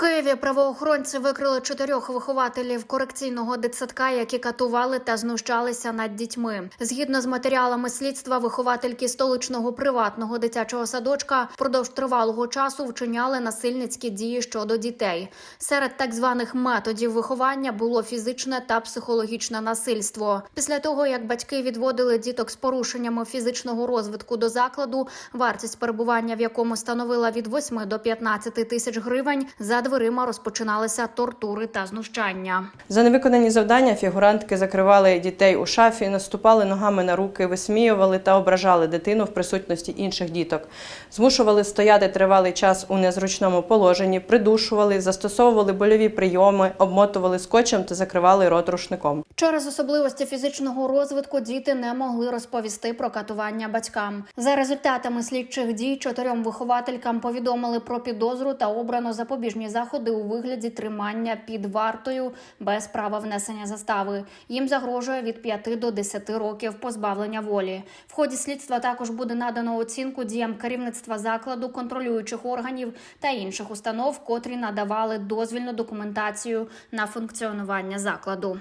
Києві правоохоронці викрили чотирьох вихователів корекційного дитсадка, які катували та знущалися над дітьми. Згідно з матеріалами слідства, виховательки столичного приватного дитячого садочка впродовж тривалого часу вчиняли насильницькі дії щодо дітей. Серед так званих методів виховання було фізичне та психологічне насильство. Після того, як батьки відводили діток з порушеннями фізичного розвитку до закладу, вартість перебування в якому становила від 8 до 15 тисяч гривень. За дверима розпочиналися тортури та знущання. За невиконані завдання фігурантки закривали дітей у шафі, наступали ногами на руки, висміювали та ображали дитину в присутності інших діток, змушували стояти тривалий час у незручному положенні, придушували, застосовували больові прийоми, обмотували скотчем та закривали рот рушником. Через особливості фізичного розвитку діти не могли розповісти про катування батькам. За результатами слідчих дій чотирьом вихователькам повідомили про підозру та обрано запобіжні заходи у вигляді тримання під вартою без права внесення застави. Їм загрожує від 5 до 10 років позбавлення волі. В ході слідства також буде надано оцінку діям керівництва закладу, контролюючих органів та інших установ, котрі надавали дозвільну документацію на функціонування закладу.